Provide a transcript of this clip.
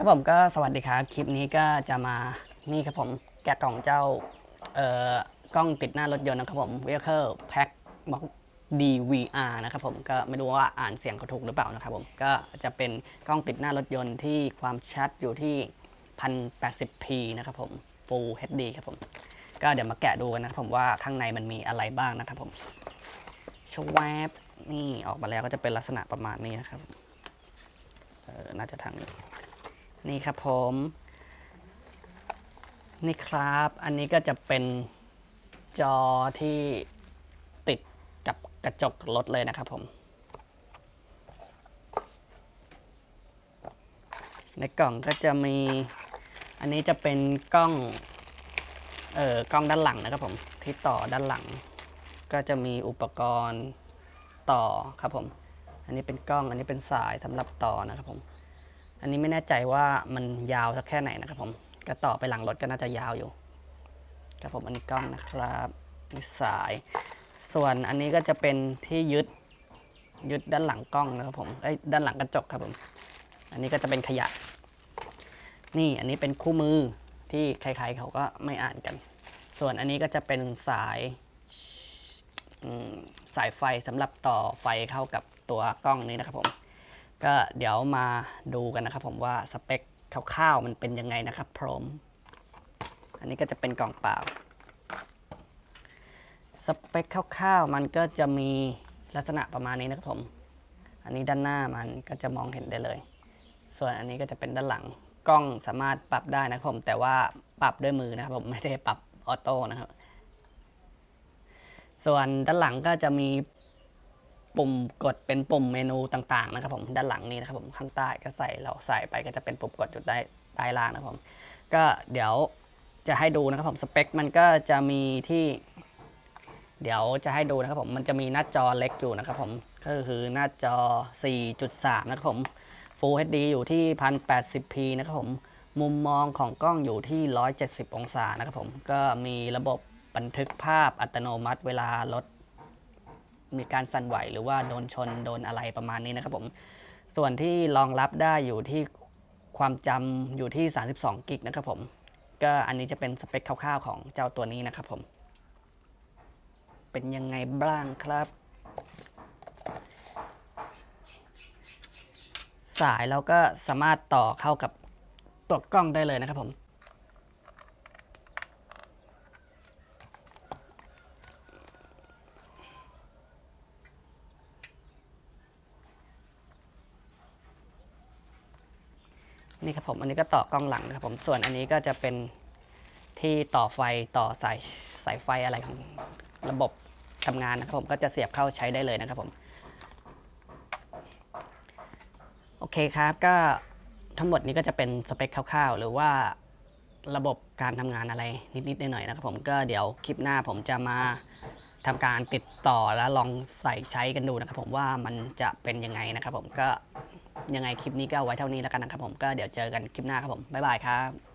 ครับผมก็สวัสดีครับ คลิปนี้ก็จะมานี่ครับผมแกะกล่องเจ้าเอ่อกล้องติดหน้ารถยนต์นะครับผม Vehicle Pack Box DVR นะครับผมก็ไม่รู้ว่าอ่านเสียงเขาถูกหรือเปล่านะครับผมก็จะเป็นกล้องติดหน้ารถยนต์ที่ความชัดอยู่ที่ 1080p นะครับผม Full HD ครับผม ก็เดี๋ยวมาแกะดูกันนะครับผมว่าข้างในมันมีอะไรบ้างนะครับผมชวบนี่ออกมาแล้วก็จะเป็นลักษณะประมาณนี้นะครับเออน่าจะทางนี้ นี่ครับผม นี่ครับ อันนี้ก็จะเป็นจอที่ติดกับกระจกรถเลยนะครับผม ในกล่องก็จะมี อันนี้จะเป็นกล้อง เอ่อ กล้องด้านหลังนะครับผม ที่ต่อด้านหลัง ก็จะมีอุปกรณ์ต่อครับผม อันนี้เป็นกล้อง อันนี้เป็นสายสำหรับต่อนะครับผม อันนี้ไม่แน่ใจว่ามันยาวสักแค่ไหนนะครับผมก็ต่อไปหลังรถก็น่าจะยาวอยู่ครับผมอันนี้กล้องนะครับนี่สาย ส่วนอันนี้ก็จะเป็นที่ยึดยึดด้านหลังกล้องนะครับผมเอ้ด้านหลังกระจกครับผม อันนี้ก็จะเป็นขยะ นี่อันนี้เป็นคู่มือที่ใครๆเขาก็ไม่อ่านกัน ส่วนอันนี้ก็จะเป็นสายสายไฟสำหรับต่อไฟเข้ากับตัวกล้องนี้นะครับผม ก็เดี๋ยวมาดูกันนะครับผมว่าสเปคคร่าวๆมันเป็นยังไงนะครับพร้อม อันนี้ก็จะเป็นกล่องเปล่า สเปคคร่าวๆมันก็จะมีลักษณะประมาณนี้นะครับผม อันนี้ด้านหน้ามันก็จะมองเห็นได้เลย ส่วนอันนี้ก็จะเป็นด้านหลัง กล้องสามารถปรับได้นะครับผม แต่ว่าปรับด้วยมือนะครับผมไม่ได้ปรับออโต้นะครับ ส่วนด้านหลังก็จะมี ปุ่มกดเป็นปุ่มเมนูต่างๆนะครับผมด้านหลังนี้นะครับผมข้างใต้ก็ใส่เราใส่ไปก็จะเป็นปุ่มกดอยู่ใต้ใต้ล่างนะครับผมก็เดี๋ยวจะให้ดูนะครับผมสเปคมันก็จะมีที่ เดี๋ยวจะให้ดูนะครับผมมันจะมีหน้าจอเล็กอยู่นะครับผมก็คือหน้าจอ 4.3 นะครับผม Full HD อยู่ที่ 1080p นะครับผมมุมมองของกล้องอยู่ที่ 170 องศานะครับผมก็มีระบบบันทึกภาพอัตโนมัติเวลารถ มีการสั่นไหวหรือว่าโดนชนโดนอะไรประมาณนี้นะครับผม ส่วนที่รองรับได้อยู่ที่ความจำอยู่ที่ 32 กิกนะครับผม ก็อันนี้จะเป็นสเปคคร่าวๆของเจ้าตัวนี้นะครับผม เป็นยังไงบ้างครับ สายเราก็สามารถต่อเข้ากับตัวกล้องได้เลยนะครับผม นี่ครับผมอันนี้ก็ต่อกล้องหลังนะครับผมส่วนอันนี้ก็จะเป็นที่ต่อไฟต่อสายสายไฟอะไรของระบบทำงานนะครับผมก็จะเสียบเข้าใช้ได้เลยนะครับผมโอเคครับก็ทั้งหมดนี้ก็จะเป็นสเปคคร่าวๆ หรือว่าระบบการทำงานอะไรนิดๆหน่อยๆนะครับผมก็เดี๋ยวคลิปหน้าผมจะมาทำการติดต่อและลองใส่ใช้กันดูนะครับผมว่ามันจะเป็นยังไงนะครับผมก็ ยังไงคลิปนี้ก็เอาไว้เท่านี้แล้วกันนะครับผมก็เดี๋ยวเจอกันคลิปหน้าครับผมบ๊ายบายครับ